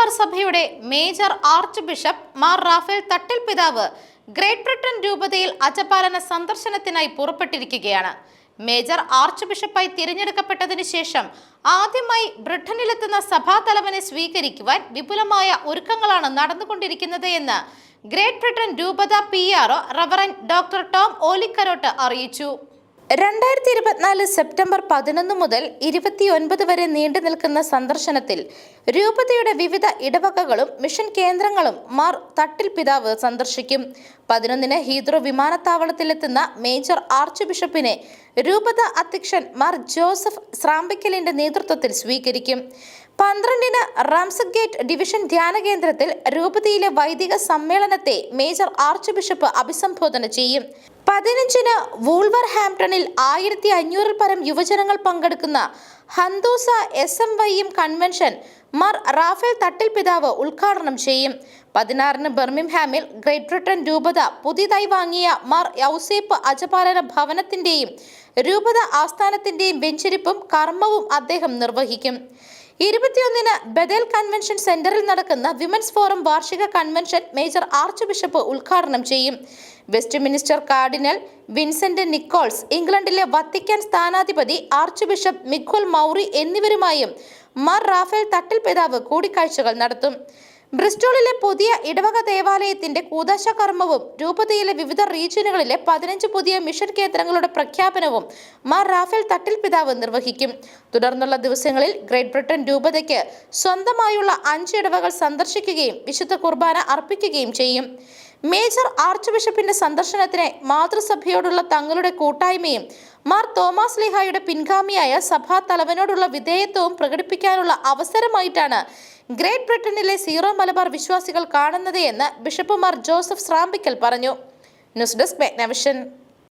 മലബാർ സഭയുടെ major archbishop Mar Raphael Thattil പിതാവ് Great Britain രൂപതയിൽ അജപാലന സന്ദർശനത്തിനായി പുറപ്പെട്ടിരിക്കുകയാണ്. മേജർ ആർച്ച് ബിഷപ്പായി തിരഞ്ഞെടുക്കപ്പെട്ടതിനു ശേഷം ആദ്യമായി ബ്രിട്ടനിലെത്തുന്ന സഭാതലവനെ സ്വീകരിക്കുവാൻ വിപുലമായ ഒരുക്കങ്ങളാണ് നടന്നുകൊണ്ടിരിക്കുന്നത് എന്ന് ഗ്രേറ്റ് ബ്രിട്ടൻ രൂപത P R reverend doctor Tom Olikkarott അറിയിച്ചു. രണ്ടായിരത്തി ഇരുപത്തിനാല് സെപ്റ്റംബർ പതിനൊന്ന് മുതൽ ഇരുപത്തിയൊൻപത് വരെ നീണ്ടു നിൽക്കുന്ന സന്ദർശനത്തിൽ രൂപതയുടെ വിവിധ ഇടവകകളും മിഷൻ കേന്ദ്രങ്ങളും മാർ തട്ടിൽ പിതാവ് സന്ദർശിക്കും. പതിനൊന്നിന് ഹീദ്രോ വിമാനത്താവളത്തിലെത്തുന്ന മേജർ ആർച്ച് ബിഷപ്പിനെ രൂപത അധ്യക്ഷൻ മാർ ജോസഫ് സ്രാമ്പിക്കലിന്റെ നേതൃത്വത്തിൽ സ്വീകരിക്കും. പന്ത്രണ്ടിന് റംസഗേറ്റ് ഡിവിഷൻ ധ്യാന കേന്ദ്രത്തിൽ രൂപതയിലെ വൈദിക സമ്മേളനത്തെ മേജർ ആർച്ച് ബിഷപ്പ് അഭിസംബോധന ചെയ്യും. പതിനഞ്ചിന് വൂൾവർ ഹാംപ്ടണിൽ ആയിരത്തി അഞ്ഞൂറിൽ പരം യുവജനങ്ങൾ പങ്കെടുക്കുന്ന ഹന്തൂസ എസ് എം വൈയും കൺവെൻഷൻ മാർ റാഫേൽ തട്ടിൽ പിതാവ് ഉദ്ഘാടനം ചെയ്യും. പതിനാറിന് ബെർമിംഹാമിൽ ഗ്രേറ്റ് ബ്രിട്ടൻ രൂപത പുതിയതായി വാങ്ങിയ മാർ യൗസേപ്പ് അജപാലന ഭവനത്തിന്റെയും രൂപത ആസ്ഥാനത്തിന്റെയും വെഞ്ചരിപ്പും കർമ്മവും അദ്ദേഹം നിർവഹിക്കും. ഇരുപത്തിയൊന്നിന് ബദൽ കൺവെൻഷൻ സെന്ററിൽ നടക്കുന്ന വിമൻസ് ഫോറം വാർഷിക കൺവെൻഷൻ മേജർ ആർച്ച് ബിഷപ്പ് ഉദ്ഘാടനം ചെയ്യും. Westminster cardinal Vincent Nichols ഇംഗ്ലണ്ടിലെ വത്തിക്കാൻ സ്ഥാനാധിപതി ആർച്ച് ബിഷപ്പ് മിഖുൽ മൗറി എന്നിവരുമായും മർ റാഫേൽ തട്ടിൽ പിതാവ് കൂടിക്കാഴ്ചകൾ നടത്തും. ബ്രിസ്റ്റോളിലെ പുതിയ ഇടവക ദേവാലയത്തിന്റെ കൂതാശ കർമ്മവും രൂപതയിലെ വിവിധ റീജിയനുകളിലെ പതിനഞ്ച് പുതിയ മിഷൻ കേന്ദ്രങ്ങളുടെ പ്രഖ്യാപനവും മാർ റാഫേൽ തട്ടിൽ പിതാവ് നിർവഹിക്കും. തുടർന്നുള്ള ദിവസങ്ങളിൽ ഗ്രേറ്റ് ബ്രിട്ടൻ രൂപതയ്ക്ക് സ്വന്തമായുള്ള അഞ്ച് ഇടവകൾ സന്ദർശിക്കുകയും വിശുദ്ധ കുർബാന അർപ്പിക്കുകയും ചെയ്യും. മേജർ ആർച്ച് ബിഷപ്പിന്റെ സന്ദർശനത്തിന് മാതൃസഭയോടുള്ള തങ്ങളുടെ കൂട്ടായ്മയും മാർ തോമസ് ലിഹായുടെ പിൻഗാമിയായ സഭാ തലവനോടുള്ള വിധേയത്വവും പ്രകടിപ്പിക്കാനുള്ള അവസരമായിട്ടാണ് ഗ്രേറ്റ് ബ്രിട്ടനിലെ സീറോ മലബാർ വിശ്വാസികൾ കാണുന്നത് എന്ന് ബിഷപ്പ് മാർ ജോസഫ് സ്രാമ്പിക്കൽ പറഞ്ഞു. News desk Magnavision.